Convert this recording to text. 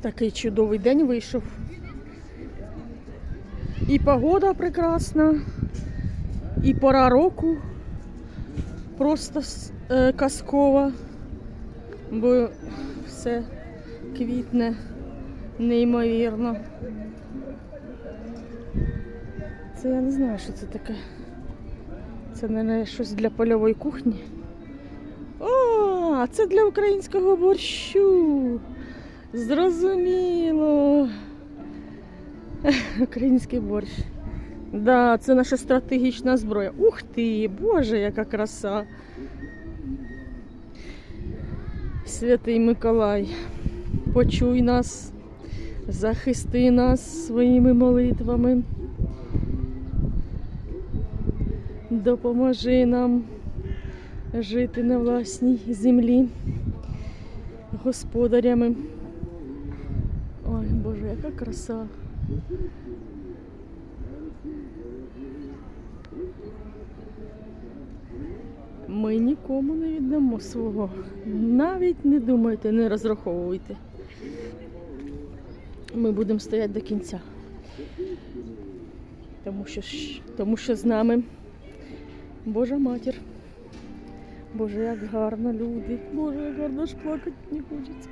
Такий чудовий день вийшов. І погода прекрасна, і пора року просто е, казкова, бо все квітне неймовірно. Це я не знаю, що це таке. Це, мабуть, щось для польової кухні. О, це для українського борщу. Зрозуміло. Український борщ. Да, це наша стратегічна зброя. Ух ти, Боже, яка краса. Святий Миколай, почуй нас, захисти нас своїми молитвами. Допоможи нам жити на власній землі господарями. Яка краса. Ми нікому не віддамо свого. Навіть не думайте, не розраховуйте. Ми будемо стояти до кінця. Тому що, тому що з нами Божа матір. Боже, як гарно люди. Боже, як гарно ж плакати не хочеться.